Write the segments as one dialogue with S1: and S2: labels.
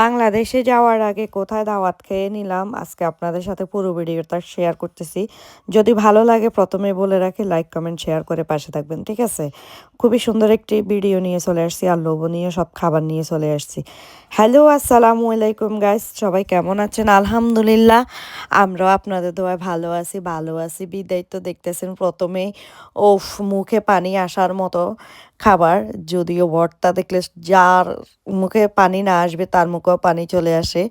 S1: বাংলাদেশে যাওয়ার আগে কোথায় দাওয়াত খেয়ে নিলাম, আজকে আপনাদের সাথে পুরো ভিডিওটা শেয়ার করতেছি। যদি ভালো লাগে প্রথমে বলে রাখি লাইক কমেন্ট শেয়ার করে পাশে থাকবেন, ঠিক আছে? খুবই সুন্দর একটি ভিডিও নিয়ে চলে আসছি, আর লোভনীয় সব খাবার নিয়ে চলে আসছি। হ্যালো আসসালামু আলাইকুম গাইস সবাই কেমন আছেন? আলহামদুলিল্লাহ, আমরাও আপনাদের দোয়ায় ভালো আছি ভালো আছি। বিদায় তো দেখতেছেন প্রথমেই ওফ মুখে পানি আসার মতো খাবার, যদিও ভর্তা দেখলে যার মুখে পানি না আসবে তার মুখেও পানি চলে আসে।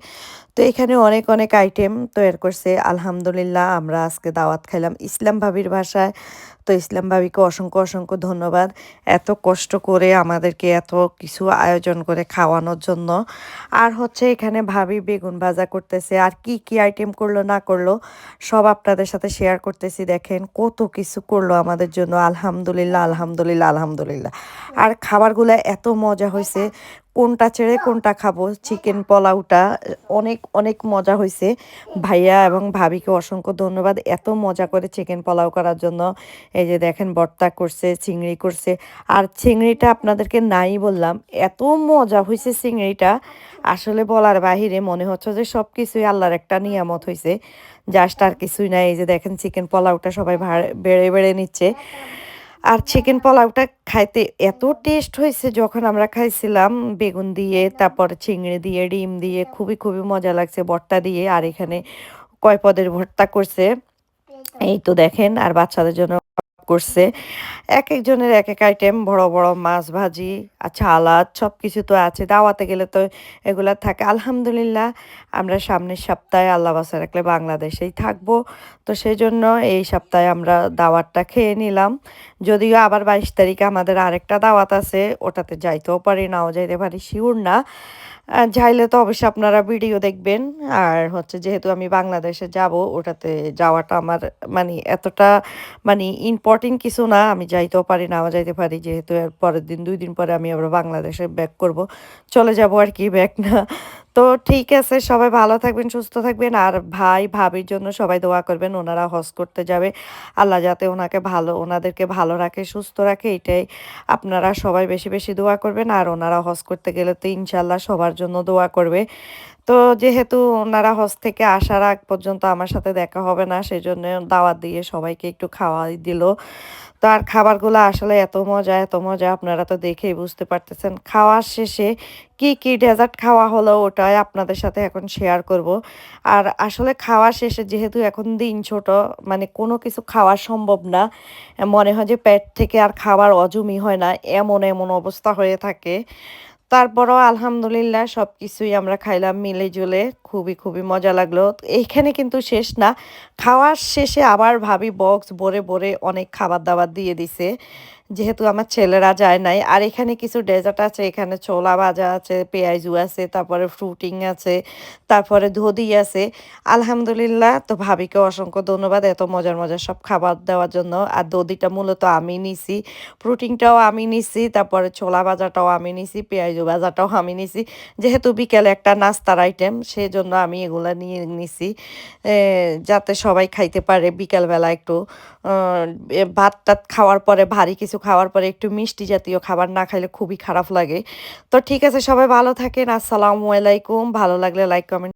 S1: তো এখানে অনেক অনেক আইটেম তৈরি করছে। আলহামদুলিল্লাহ আমরা আজকে দাওয়াত খাইলাম ইসলাম ভাবির ভাষায়। তো ইসলাম ভাবিকে অসংখ্য অসংখ্য ধন্যবাদ এত কষ্ট করে আমাদেরকে এত কিছু আয়োজন করে খাওয়ানোর জন্য। আর হচ্ছে এখানে ভাবি বেগুন ভাজা করতেছে। আর কি কি আইটেম করল, না করল, সব আপনাদের সাথে শেয়ার করতেছি। দেখেন কত কিছু করল আমাদের জন্য। আলহামদুলিল্লাহ আলহামদুলিল্লাহ আলহামদুলিল্লাহ। আর খাবারগুলো এত মজা হয়েছে কোনটা ছেড়ে কোনটা খাব? চিকেন পোলাওটা, অনেক অনেক মজা হয়েছে ভাইয়া এবং ভাবিকে অসংখ্য ধন্যবাদ এত মজা করে চিকেন পোলাও করার জন্য। এই যে দেখেন, ভর্তা করছে, চিংড়ি করছে। আর চিংড়িটা আপনাদেরকে নাই বললাম, এত মজা হয়েছে চিংড়িটা। আসলে বলার বাহিরে মনে হচ্ছে যে সব কিছুই আল্লাহর একটা নিয়ামত হয়েছে জাস্ট আর কিছুই নাই, এই যে দেখেন চিকেন পোলাওটা সবাই বেড়ে বেড়ে নিচ্ছে। আর চিকেন পোলাওটা খাইতে এত টেস্ট হয়েছে যখন আমরা খাইছিলাম, বেগুন দিয়ে, তারপর চিংড়ি দিয়ে, ডিম দিয়ে, খুবই খুবই মজা লাগছে ভর্তা দিয়ে। আর এখানে কয় পদের ভর্তা করছে? এই তো দেখেন, আর বাচ্চাদের জন্য করছে। এক একজনের এক এক আইটেম বড় বড় মাছ ভাজি সালাদ সব কিছু তো আছে। দাওয়াতে গেলে তো এগুলা থাকে। আলহামদুলিল্লাহ, আমরা সামনের সপ্তাহে আল্লাহ বাসা রাখলে বাংলাদেশেই থাকব। তো সেই জন্য এই সপ্তাহে আমরা দাওয়াতটা খেয়ে নিলাম। যদিও আবার বাইশ তারিখে আমাদের আরেকটা দাওয়াত আছে, ওটাতে যাইতেও পারি, নাও যাইতে পারি, শিওর না। যাইলে তো অবশ্যই আপনারা ভিডিও দেখবেন। আর হচ্ছে যেহেতু আমি বাংলাদেশে যাব, ওটাতে যাওয়াটা আমার মানে এতটা মানে ইম্পর্টেন্ট কিছু না। আমি যাইতেও পারি নাও যাইতে পারি। যেহেতু এর পরের দিন, দুই দিন পরে আমি আবার বাংলাদেশে ব্যাক করব। চলে যাব আর কি ব্যাক না। তো ঠিক আছে, সবাই ভালো থাকবেন, সুস্থ থাকবেন। আর ভাই, ভাবির জন্য সবাই দোয়া করবেন, ওনারা হজ করতে যাবে। আল্লাহ যাতে ওনাকে ভালো, ওনাদেরকে ভালো রাখে, সুস্থ রাখে, এটাই আপনারা সবাই বেশি বেশি দোয়া করবেন। আর ওনারা হজ করতে গেলে তো ইনশাল্লাহ সবার জন্য দোয়া করবে। তো যেহেতু ওনারা হজ থেকে আসার আগ পর্যন্ত আমার সাথে দেখা হবে না সেই জন্য দাওয়াত দিয়ে সবাইকে একটু খাওয়াই দিল। তো আর খাবারগুলো আসলে এত মজা এত মজা, আপনারা তো দেখেই বুঝতে পারতেছেন। খাওয়ার শেষে কি কি ডেজার্ট খাওয়া হলো ওটাই আপনাদের সাথে এখন শেয়ার করব। আর আসলে খাওয়া শেষে যেহেতু এখন দিন ছোট মানে কোনো কিছু খাওয়া সম্ভব না, মনে হয় যে পেট থেকে আর খাবার অজুমি হয় না, এমন এমন অবস্থা হয়ে থাকে। তারপরও আলহামদুলিল্লাহ সব কিছুই আমরা খাইলাম মিলে জুলে খুবই খুবই মজা লাগল। এইখানে কিন্তু শেষ না, খাওয়ার শেষে আবার ভাবি বক্স ভরে ভরে অনেক খাবার দাবার দিয়ে দিছে। যেহেতু আমার ছেলেরা যায় নাই, আর এখানে কিছু ডেজার্ট আছে, এখানে ছোলা ভাজা আছে, পেঁয়াজু আছে, তারপরে ফ্রুটিং আছে, তারপরে ধদি আছে। আলহামদুলিল্লাহ, তো ভাবিকে অসংখ্য ধন্যবাদ এত মজার মজার সব খাবার দেওয়ার জন্য। আর দদিটা মূলত আমি নিছি, ফ্রুটিংটাও আমি নিছি, তারপরে ছোলা ভাজাটাও আমি নিছি, পেঁয়াজু ভাজাটাও আমি নিছি। যেহেতু বিকেলে একটা নাস্তার আইটেম সেই জন্য আমি এগুলা নিয়ে নিছি। যাতে সবাই খাইতে পারে বিকেলবেলা একটু। ভাত টাত খাওয়ার পরে ভারী কিছু খাওয়ার পরে একটু মিষ্টি জাতীয় খাবার না খাইলে খুবই খারাপ লাগে। তো ঠিক আছে, সবাই ভালো থাকেন, আসসালামু আলাইকুম। ভালো লাগলে লাইক কমেন্ট